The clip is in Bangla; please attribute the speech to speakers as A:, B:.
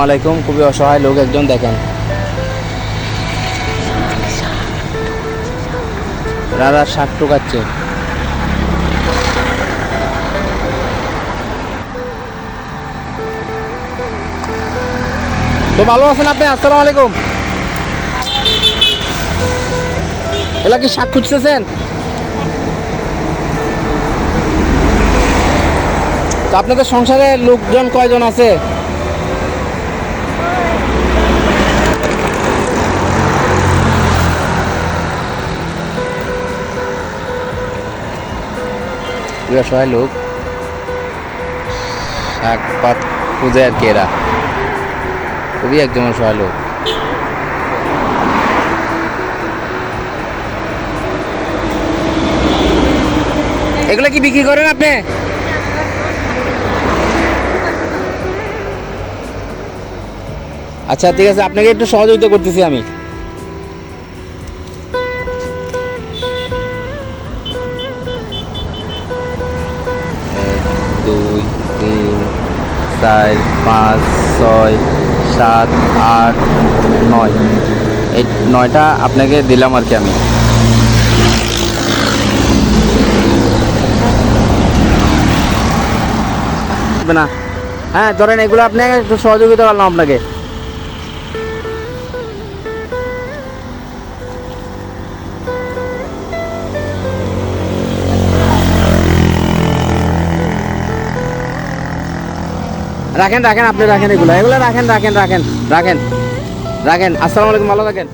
A: আলাইকুম, খুবই অসহায় লোক একজন, দেখেন। রাধা শাক টুকাচ্ছে। তো ভালো আছেন আপনি? আসসালামু আলাইকুম। এলা কি শাক খুঁজতেছেন? তো আপনাদের সংসারে লোকজন কয়জন আছে? এরা সবাই লোক। শাক পাত খুঁজে আর কি এরা। খুবই একজন সহায় লোক। এগুলো কি বিক্রি করেন আপনি? আচ্ছা ঠিক আছে, আপনাকে একটু সহযোগিতা করতেছি আমি। দুই, তিন, চার, পাঁচ, ছয়, সাত, আট, নয়। এই নয়টা আপনাকে দিলাম আর কি আমি। না। হ্যাঁ ধরেন এগুলো আপনাকে একটু সহযোগিতা করলাম আপনাকে। রাখেন রাখেন, আপনি রাখেন এগুলো। এগুলো রাখেন রাখেন রাখেন রাখেন। রাখেন আসসালামু আলাইকুম, ভালো থাকেন।